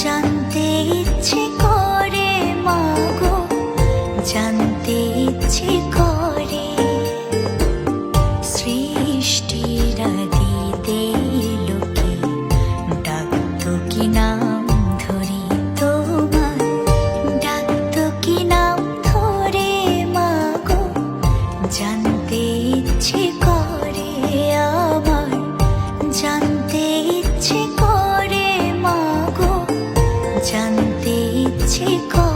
জানতে ইচ্ছে করে মাগো জান chico.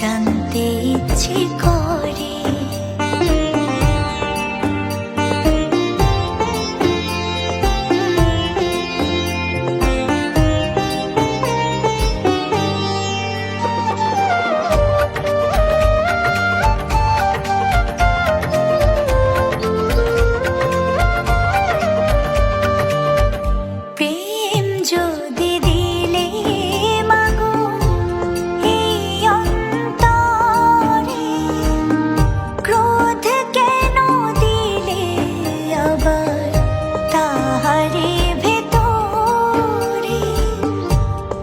জানতে ইচ্ছে